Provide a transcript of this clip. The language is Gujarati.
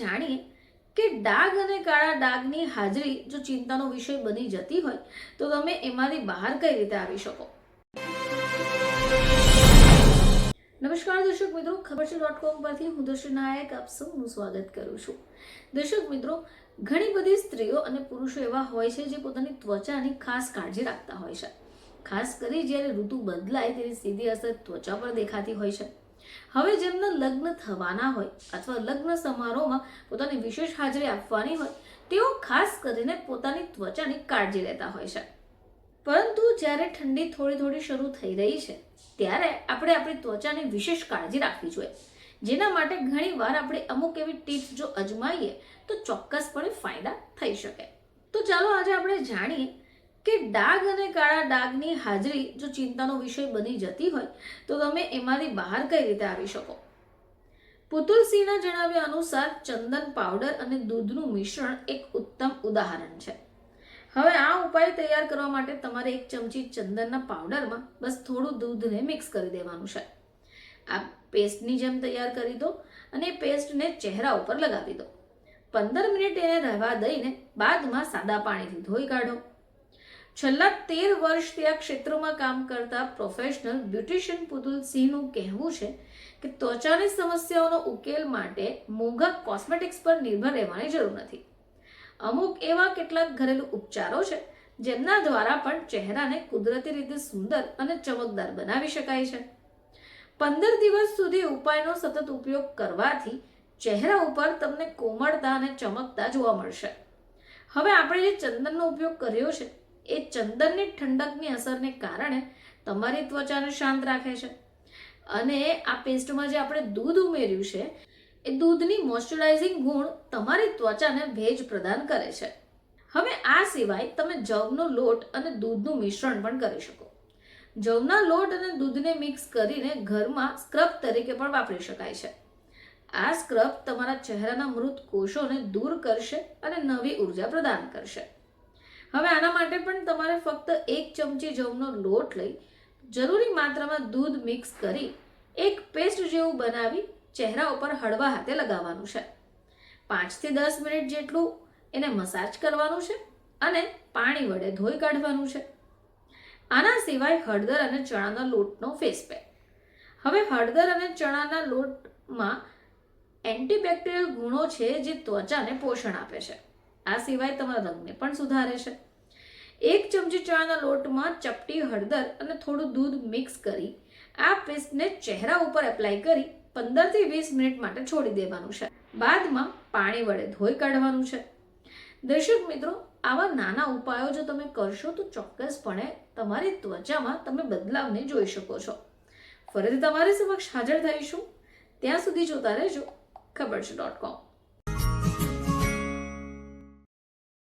જાણીએ કે ડાઘ અને કાળા ડાઘની હાજરી જો ચિંતાનો વિષય બની જતી હોય, તો તમે એમાંથી બહાર કઈ રીતે આવી શકો? નમસ્કાર દર્શક મિત્રો, ખબર છે ડોટ કોમ પરથી હું દર્શન નાયક આપ સૌનું સ્વાગત કરું છું. દર્શક મિત્રો, ઘણી બધી સ્ત્રીઓ અને પુરુષો એવા હોય છે જે પોતાની ત્વચાની ખાસ કાળજી રાખતા હોય છે. ખાસ કરી જ્યારે ઋતુ બદલાય, તેની સીધી અસર ત્વચા પર દેખાતી હોય છે. હવે જેમના લગ્ન થવાના હોય અથવા લગ્ન સમારોહમાં પોતાની વિશેષ હાજરી આપવાની હોય, તેઓ ખાસ કરીને પોતાની ત્વચાની કાળજી લેતા હોય છે. પરંતુ જ્યારે ઠંડી થોડી થોડી શરૂ થઈ રહી છે, ત્યારે આપણે આપણી ત્વચાની વિશેષ કાળજી રાખવી જોઈએ. જેના માટે ઘણીવાર આપણે અમુક એવી ટિપ્સ જો અજમાઈએ, તો ચોક્કસપણે ફાયદા થઈ શકે. તો ચાલો આજે આપણે જાણીએ કે ડાઘ અને કાળા ડાઘની હાજરી જો ચિંતાનો વિષય બની જતી હોય, તો તમે એમાંથી બહાર કઈ રીતે આવી શકો? પુતુલ સિંહના જણાવ્યા અનુસાર ચંદન પાવડર અને દૂધનું મિશ્રણ એક ઉત્તમ ઉદાહરણ છે. હવે આ ઉપાય તૈયાર કરવા માટે તમારે એક ચમચી ચંદનના પાવડરમાં બસ થોડું દૂધને મિક્સ કરી દેવાનું છે. આ પેસ્ટની જેમ તૈયાર કરી દો અને પેસ્ટને ચહેરા ઉપર લગાવી દો. પંદર મિનિટ એને રહેવા દઈને બાદમાં સાદા પાણીથી ધોઈ કાઢો. છેલ્લા તેર વર્ષથી આ ક્ષેત્રમાં કામ કરતા પ્રોફેશનલ બ્યુટિશિયન પુતુલ સિંહનું કહેવું છે કે ત્વચાની સમસ્યાઓનો ઉકેલ માટે મોંઘા કોસ્મેટિક્સ પર નિર્ભર રહેવાની જરૂર નથી. અમુક એવા કેટલાક ઘરેલું ઉપચારો છે, જેમના દ્વારા પણ ચહેરાને કુદરતી રીતે સુંદર અને ચમકદાર બનાવી શકાય છે. પંદર દિવસ સુધી ઉપાયનો સતત ઉપયોગ કરવાથી ચહેરા ઉપર તમને કોમળતા અને ચમકતા જોવા મળશે. હવે આપણે જે ચંદનનો ઉપયોગ કર્યો છે એ ચંદનની ઠંડકની અસરને કારણે તમારી ત્વચાને શાંત રાખે છે. અને આ પેસ્ટમાં જે આપણે દૂધ ઉમેર્યું છે, એ દૂધની મોઇશ્ચરાઇઝિંગ ગુણ તમારી ત્વચાને ભેજ પ્રદાન કરે છે. હવે આ સિવાય તમે જવનો લોટ અને દૂધનું મિશ્રણ પણ કરી શકો. જવના લોટ અને દૂધને મિક્સ કરીને ઘરમાં સ્ક્રબ તરીકે પણ વાપરી શકાય છે. આ સ્ક્રબ તમારા ચહેરાના મૃત કોષોને દૂર કરશે અને નવી ઊર્જા પ્રદાન કરશે. હવે આના માટે પણ તમારે ફક્ત એક ચમચી જવનો લોટ લઈ જરૂરી માત્રામાં દૂધ મિક્સ કરી એક પેસ્ટ જેવું બનાવી ચહેરા ઉપર હળવા હાથે લગાવવાનું છે. પાંચથી દસ મિનિટ જેટલું એને મસાજ કરવાનું છે અને પાણી વડે ધોઈ કાઢવાનું છે. આના સિવાય હળદર અને ચણાના લોટનો ફેસ પેક. હવે હળદર અને ચણાના લોટમાં એન્ટીબેક્ટેરિયલ ગુણો છે જે ત્વચાને પોષણ આપે છે. આ સિવાય તમારા રંગને પણ સુધારે છે. એક ચમચી ચણાના લોટમાં ચપટી હળદર અને થોડું દૂધ મિક્સ કરી, આ પેસ્ટને ચહેરા ઉપર એપ્લાય કરી પંદરથી વીસ મિનિટ માટે છોડી દેવાનું છે. બાદમાં પાણી વડે ધોઈ કાઢવાનું છે. દર્શક મિત્રો, આવા નાના ઉપાયો જો તમે કરશો તો ચોક્કસપણે તમારી ત્વચામાં તમે બદલાવને જોઈ શકો છો. ફરીથી તમારી સમક્ષ હાજર થઈશું. ત્યાં સુધી જોતા રહેજો. ખબર છે ડોટ કોમ